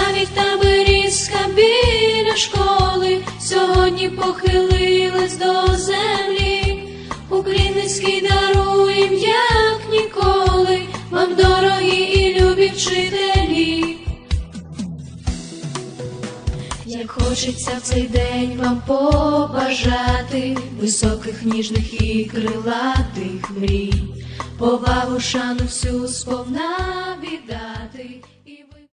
навіть та берізка біля школи сьогодні похилилась до землі. Український даруєм, як ніколи, вам дорогі і любі вчителі. Як хочеться в цей день вам побажати високих, ніжних і крилатих мрій, повагу, шану всю сповна віддати.